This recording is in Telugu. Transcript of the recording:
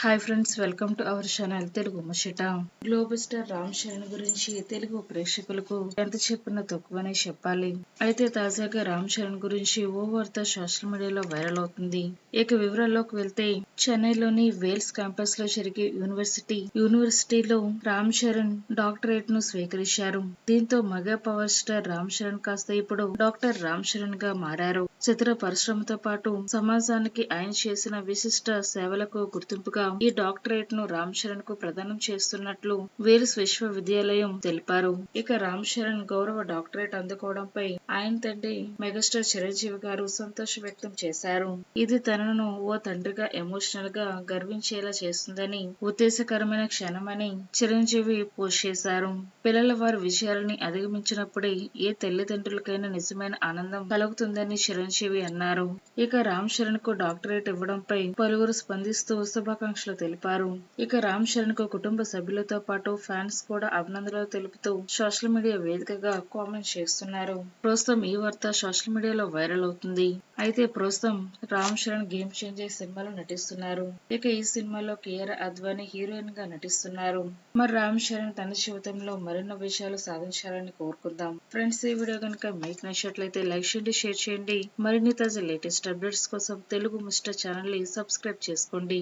Hi friends welcome to our channel Telugu ముచ్చట గ్లోబల్ స్టార్ రామ్ చరణ్ గురించి తెలుగు ప్రేక్షకులకు ఎంత చెప్పినా తక్కువనే చెప్పాలి. అయితే తాజాగా రామ్ చరణ్ గురించి ఓ వార్త సోషల్ మీడియాలో వైరల్ అవుతుంది. ఇక వివరాల్లోకి వెళ్తే చెన్నైలోని వేల్స్ క్యాంపస్లో జరిగే యూనివర్సిటీ యూనివర్సిటీలో రామ్ చరణ్ డాక్టరేట్ను స్వీకరించారు. దీంతో మగ పవర్ స్టార్ రామ్ చరణ్ కాస్త ఇప్పుడు డాక్టర్ రామ్ చరణ్గా మారారు. చిత్ర పరిశ్రమతో పాటు సమాజానికి ఆయన చేసిన విశిష్ట సేవలకు గుర్తింపుగా ఈ డాక్టరేట్ను రామ్ చరణ్కు ప్రదానం చేస్తున్నట్లు వేల్స్ విశ్వవిద్యాలయం తెలిపారు. ఇక రామ్ చరణ్ గౌరవ డాక్టరేట్ అందుకోవడంపై ఆయన తండ్రి మెగాస్టార్ చిరంజీవి గారు సంతోషం వ్యక్తం చేశారు. ఇది తనను ఓ తండ్రిగా ఎమోషనల్గా గర్వించేలా చేస్తుందని ఉద్దేశకరమైన క్షణమని చిరంజీవి పోస్ట్ చేశారు. పిల్లల వారి విజయాలని అధిగమించినప్పుడే ఏ తల్లిదండ్రులకైనా నిజమైన ఆనందం కలుగుతుందని చిరంజీవి అన్నారు. ఇక రామ్ శరణ్కు డాక్టరేట్ ఇవ్వడంపై పలువురు స్పందిస్తూ శుభాకాంక్షలు తెలిపారు. ఇక రామ్ శరణ్కు కుటుంబ సభ్యులతో పాటు ఫ్యాన్స్ కూడా అభినందనలు తెలుపుతూ సోషల్ మీడియా వేదికగా కామెంట్ చేస్తున్నారు. ప్రస్తుతం ఈ వార్త సోషల్ మీడియాలో వైరల్ అవుతుంది. అయితే ప్రస్తుతం రామ్ చరణ్ గేమ్ చేంజర్ సినిమాలో నటిస్తున్నారు. ఇక ఈ సినిమాలో కేఆర్ అద్వానీ హీరోయిన్గా నటిస్తున్నారు. మరి రామ్ చరణ్ తన జీవితంలో మరెన్నో విషయాలు సాధించాలని కోరుకుందాం. ఫ్రెండ్స్ ఈ వీడియో కనుక మీకు నచ్చినట్లయితే లైక్ చేయండి షేర్ చేయండి. మరిన్ని తాజా లేటెస్ట్ అప్డేట్స్ కోసం తెలుగు మిస్టర్ ఛానల్ని సబ్స్క్రైబ్ చేసుకోండి.